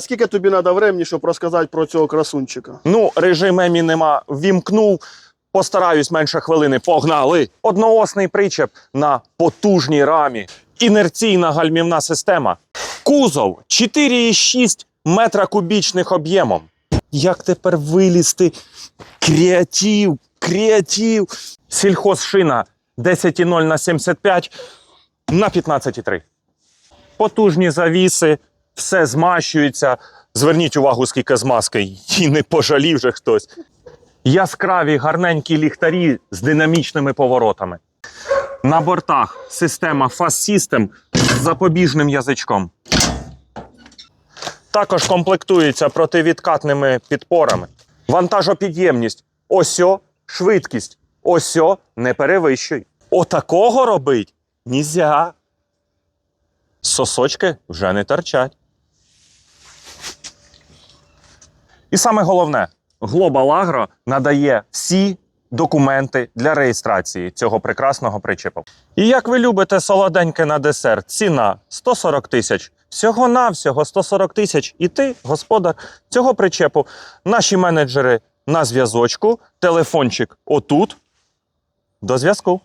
Скільки тобі треба времени, щоб розказати про цього красунчика? Ну, режим Емі нема. Вімкнув. Постараюсь менше хвилини. Погнали! Одноосний причеп на потужній рамі. Інерційна гальмівна система. Кузов 4,6 метра кубічних об'ємом. Як тепер вилізти? Креатив, креатив. Сільхозшина 10,0 на 75 на 15,3. Потужні завіси, все змащується. Зверніть увагу, скільки змазки, і не пожалів же хтось. Яскраві гарненькі ліхтарі з динамічними поворотами. На бортах система Fast System з запобіжним язичком. Також комплектується противідкатними підпорами. Вантажопідємність. Осьо, швидкість. Осьо не перевищуй. Отакого робить нельзя. Сосочки вже не торчать. І саме головне, Global Agro надає всі документи для реєстрації цього прекрасного причепу. І як ви любите солоденьке на десерт, ціна 140 тисяч. Всього-навсього 140 тисяч. І ти, господар цього причепу. Наші менеджери на зв'язочку, телефончик отут. До зв'язку.